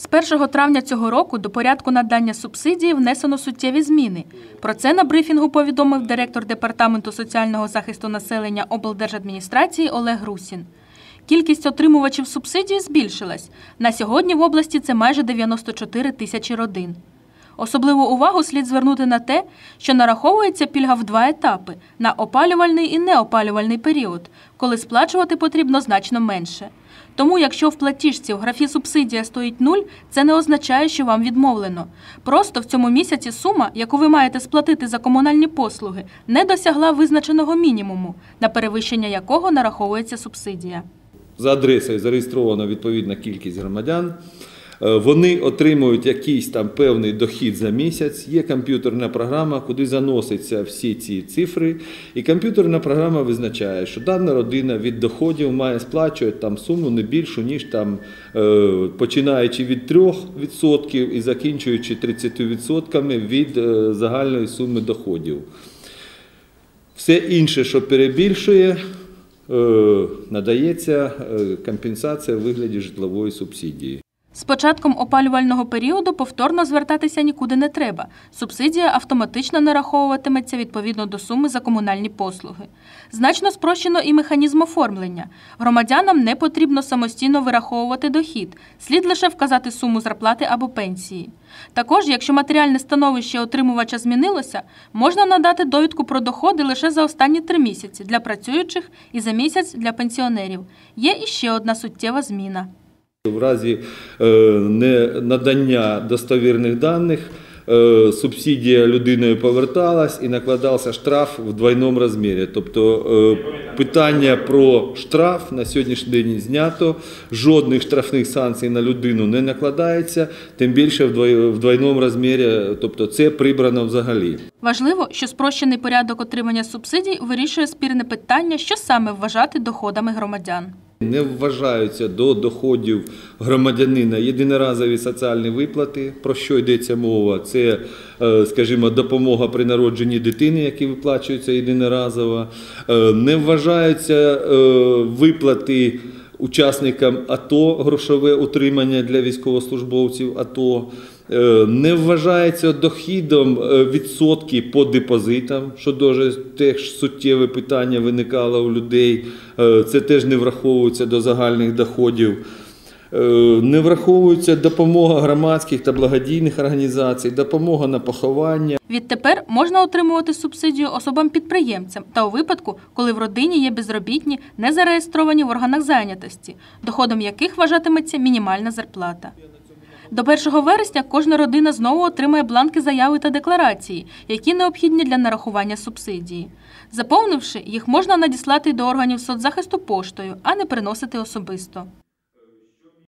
З 1 травня цього року до порядку надання субсидії внесено суттєві зміни. Про це на брифінгу повідомив директор департаменту соціального захисту населення облдержадміністрації Олег Русін. Кількість отримувачів субсидії збільшилась. На сьогодні в області це майже 94 тисячі родин. Особливу увагу слід звернути на те, що нараховується пільга в два етапи на опалювальний і неопалювальний період, коли сплачувати потрібно значно менше. Тому, якщо в платіжці в графі субсидія стоїть нуль, це не означає, що вам відмовлено. Просто в цьому місяці сума, яку ви маєте сплатити за комунальні послуги, не досягла визначеного мінімуму, на перевищення якого нараховується субсидія. За адресою зареєстрована відповідна кількість громадян. Е, Вони отримують якийсь там певний дохід за місяць. Є комп'ютерна програма, куди заносяться всі ці цифри. І комп'ютерна програма визначає, що дана родина від доходів має сплачувати там суму не більшу, ніж там, е, починаючи від 3% і закінчуючи 30% від е, загальної суми доходів. Все інше, що перебільшує, надається компенсація в вигляді житлової субсидії. З початком опалювального періоду повторно звертатися нікуди не треба. Субсидія автоматично нараховуватиметься відповідно до суми за комунальні послуги. Значно спрощено і механізм оформлення. Громадянам не потрібно самостійно вираховувати дохід, слід лише вказати суму зарплати або пенсії. Також, якщо матеріальне становище отримувача змінилося, можна надати довідку про доходи лише за останні три місяці для працюючих і за місяць для пенсіонерів. Є іще одна суттєва зміна. В разі е, ненадання достовірних даних е, субсидія людиною поверталась і накладався штраф в двойному розмірі. Тобто е, питання про штраф на сьогоднішній день знято, жодних штрафних санкцій на людину не накладається, тим більше в двойному розмірі, тобто це прибрано взагалі. Важливо, що спрощений порядок отримання субсидій вирішує спірне питання, що саме вважати доходами громадян. Не вважаються до доходів громадянина єдиноразові соціальні виплати. Про що йдеться мова? Це, е, скажімо, допомога при народженні дитини, які виплачуються єдиноразово. Е, Не вважаються е, виплати учасникам АТО, грошове утримання для військовослужбовців АТО. Е, Не вважається дохідом е, відсотки по депозитам, що дуже теж суттєве питання виникало у людей. Е, Це теж не враховується до загальних доходів. Е, Не враховується допомога громадських та благодійних організацій, допомога на поховання. Відтепер можна отримувати субсидію особам-підприємцям та у випадку, коли в родині є безробітні, не зареєстровані в органах зайнятості, доходом яких вважатиметься мінімальна зарплата. До 1 вересня кожна родина знову отримає бланки заяви та декларації, які необхідні для нарахування субсидії. Заповнивши, їх можна надіслати до органів соцзахисту поштою, а не приносити особисто.